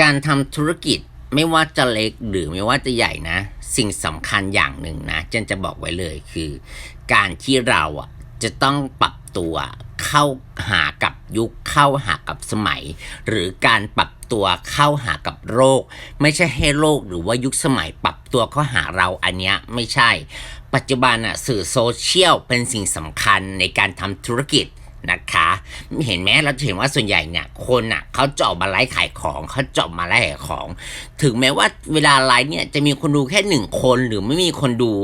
การทำธุรกิจไม่ว่าจะเล็กหรือไม่ว่าจะใหญ่นะ สิ่งสำคัญอย่างหนึ่งนะเจนจะบอกไว้เลยคือ การที่เราอะจะต้องปรับตัวเข้าหากับยุคเข้าหากับสมัย หรือการปรับตัวเข้าหากับโรคไม่ใช่ให้โลกหรือว่ายุคสมัยปรับตัวเข้าหาเราอันเนี้ยไม่ใช่ ปัจจุบันอะสื่อโซเชียลเป็นสิ่งสำคัญในการทำธุรกิจ นะคะ เห็นไหมเราเห็นว่าส่วนใหญ่เนี่ยคนอะเขาจออกมาไลฟ์ขายของเขาจออกมาไลฟ์ขายของ ถึงแม้ว่าเวลาไลฟ์เนี่ยจะมีคนดูแค่หนึ่งคนหรือไม่มีคนดู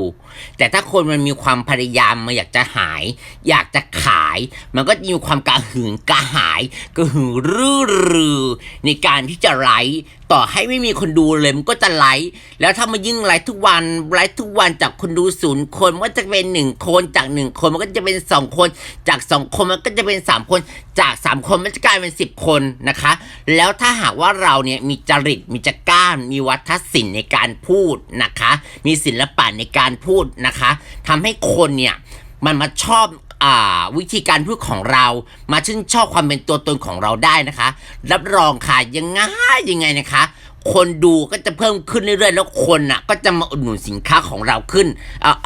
แต่ถ้าคนมันมีความพยายามมาอยากจะหาย อยากจะขาย มันก็มีความกระหึงกระหายกระหือรือรือในการที่จะไลฟ์ต่อให้ไม่มีคนดูเลยมันก็จะไลฟ์แล้วถ้ามันยิ่งไลฟ์ทุกวันไลฟ์ทุกวันจากคนดูศูนย์คนมันก็จะเป็นหนึ่งคนจากหนึ่งคนมันก็จะเป็นสองคนจากสองคนมันก็จะเป็นสามคนจากสามคนมันจะกลายเป็นสิบคนนะคะ แล้วถ้าหากว่าเราเนี่ยมีจริตมีจักร้าน มีวัฒนศิลป์ในการพูดนะคะ มีศิลปะในการพูดนะคะทำให้คนเนี่ยมันมาชอบอวิธีการพูดของเรา มาชื่นชอบความเป็นตัวตนของเราได้นะคะ รับรองค่ะยังไงยังไงนะคะ คนดูก็จะเพิ่มขึ้นเรื่อยๆ แล้วคนน่ะก็จะมาอุดหนุนสินค้าของเราขึ้น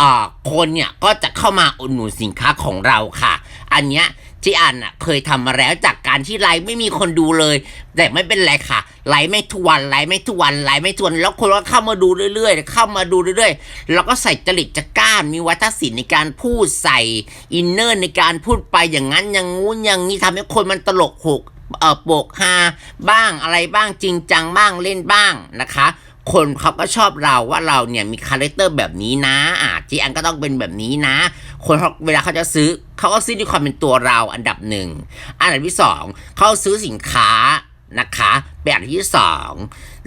อ่าคนเนี่ยก็จะเข้ามาอุดหนุนสินค้าของเราค่ะ อันเนี้ยที่อันอะเคยทำมาแล้วจากการที่ไลฟ์ไม่มีคนดูเลย แต่ไม่เป็นไรค่ะ ไลฟ์ไม่ทุกวันไลฟ์ไม่ทุกวันไลฟ์ไม่ทุกวันแล้วคนก็เข้ามาดูเรื่อยๆ เข้ามาดูเรื่อยๆ แล้วก็ใส่จริตจักร้านมีวัฒนศิลป์ในการพูดใส่อินเนอร์ในการพูดไปอย่างนั้นอย่างงู้นอย่างนี้ทำให้คนมันตลกหกเออโปกฮาบ้างอะไรบ้างจริงจังบ้างเล่นบ้างนะคะคนเขาก็ชอบเราว่าเราเนี่ยมีคาแรคเตอร์แบบนี้นะอะจีอันก็ต้องเป็นแบบนี้นะ คนเขาเวลาเขาจะซื้อเขาก็ซื้อด้วยความเป็นตัวเราอันดับหนึ่งอันดับที่สองเขาซื้อสินค้านะคะเป็นอันดับที่สอง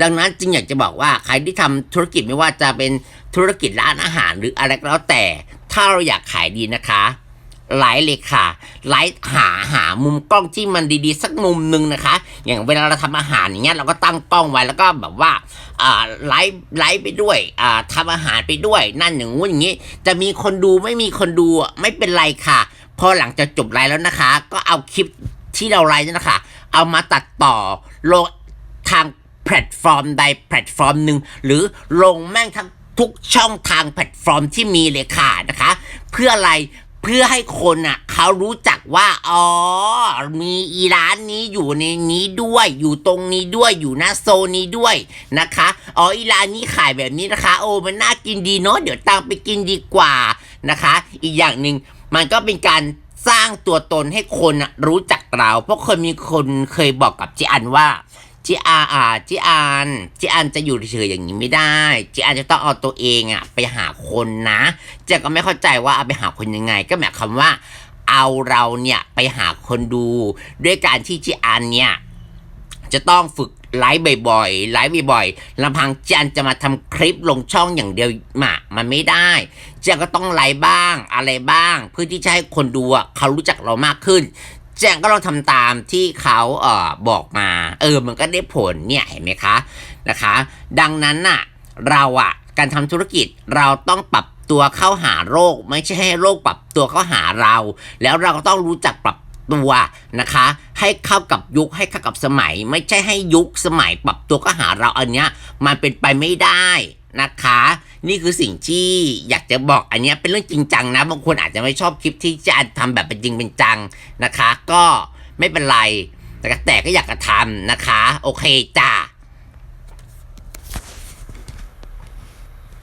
ดังนั้นจึงอยากจะบอกว่าใครที่ทำธุรกิจไม่ว่าจะเป็นธุรกิจร้านอาหารหรืออะไรก็แล้วแต่ ถ้าเราอยากขายดีนะคะไลฟ์เลยค่ะไลฟ์หาหามุมกล้องที่มันดีๆ สักมุมหนึ่งนะคะ อย่างเวลาเราทำอาหารอย่างเงี้ยเราก็ตั้งกล้องไว้แล้วก็แบบว่าไลฟ์ไลฟ์ไปด้วยอ่าทำอาหารไปด้วย นั่นอย่างงู้นอย่างงี้ จะมีคนดูไม่มีคนดูไม่เป็นไรค่ะ พอหลังจากจบไลฟ์แล้วนะคะ ก็เอาคลิปที่เราไลฟ์นั่นนะคะเอามาตัดต่อลงทางแพลตฟอร์มใดแพลตฟอร์มหนึ่งหรือลงแม่งทั้งทุกช่องทางแพลตฟอร์มที่มีเลยค่ะนะคะ เพื่ออะไร เพื่อให้คนอะเขารู้จักว่า อ๋อ มีอีร้านนี้อยู่ในนี้ด้วย อยู่ตรงนี้ด้วย อยู่หน้าโซนนี้ด้วยนะคะ อ๋อ อีร้านนี้ขายแบบนี้นะคะ โอ้มันน่ากินดีเนาะ เดี๋ยวตามไปกินดีกว่านะคะ อีกอย่างหนึ่งมันก็เป็นการสร้างตัวตนให้คนอะรู้จักเรา เพราะเคยมีคนเคยบอกกับจิอันว่า จิอาอ่าจิอันจิอันจะอยู่เฉยๆอย่างนี้ไม่ได้จิอันจะต้องเอาตัวเองอะไปหาคนนะเจ๊ก็ไม่เข้าใจว่าเอาไปหาคนยังไง ก็หมายความว่า เอาเราเนี่ยไปหาคนดู ด้วยการที่จิอันเนี่ยจะต้องฝึกไลฟ์บ่อยๆไลฟ์บ่อยๆลำพังจันจะมาทำคลิปลงช่องอย่างเดียวมามันไม่ได้เจันก็ต้องไลฟ์บ้างอะไรบ้าง เพื่อที่จะให้คนดูอะเขารู้จักเรามากขึ้น แจงก็ลองทำตามที่เขาเอ่อบอกมา เออมันก็ได้ผลเนี่ยเห็นไหมคะนะคะ ดังนั้นน่ะเราอะการทำธุรกิจเราต้องปรับตัวเข้าหาโรค ไม่ใช่ให้โรคปรับตัวเข้าหาเรา แล้วเราก็ต้องรู้จักปรับตัวนะคะ ให้เข้ากับยุคให้เข้ากับสมัย ไม่ใช่ให้ยุคสมัยปรับตัวก็หาเราอันเนี้ยมันเป็นไปไม่ได้นะคะ นี่คือสิ่งที่อยากจะบอกอันนี้เป็นเรื่องจริงจังนะ บางคนอาจจะไม่ชอบคลิปที่จะทำแบบเป็นจริงเป็นจังนะคะ ก็ไม่เป็นไรแต่ก็อยากกระทำนะคะ โอเคจ้า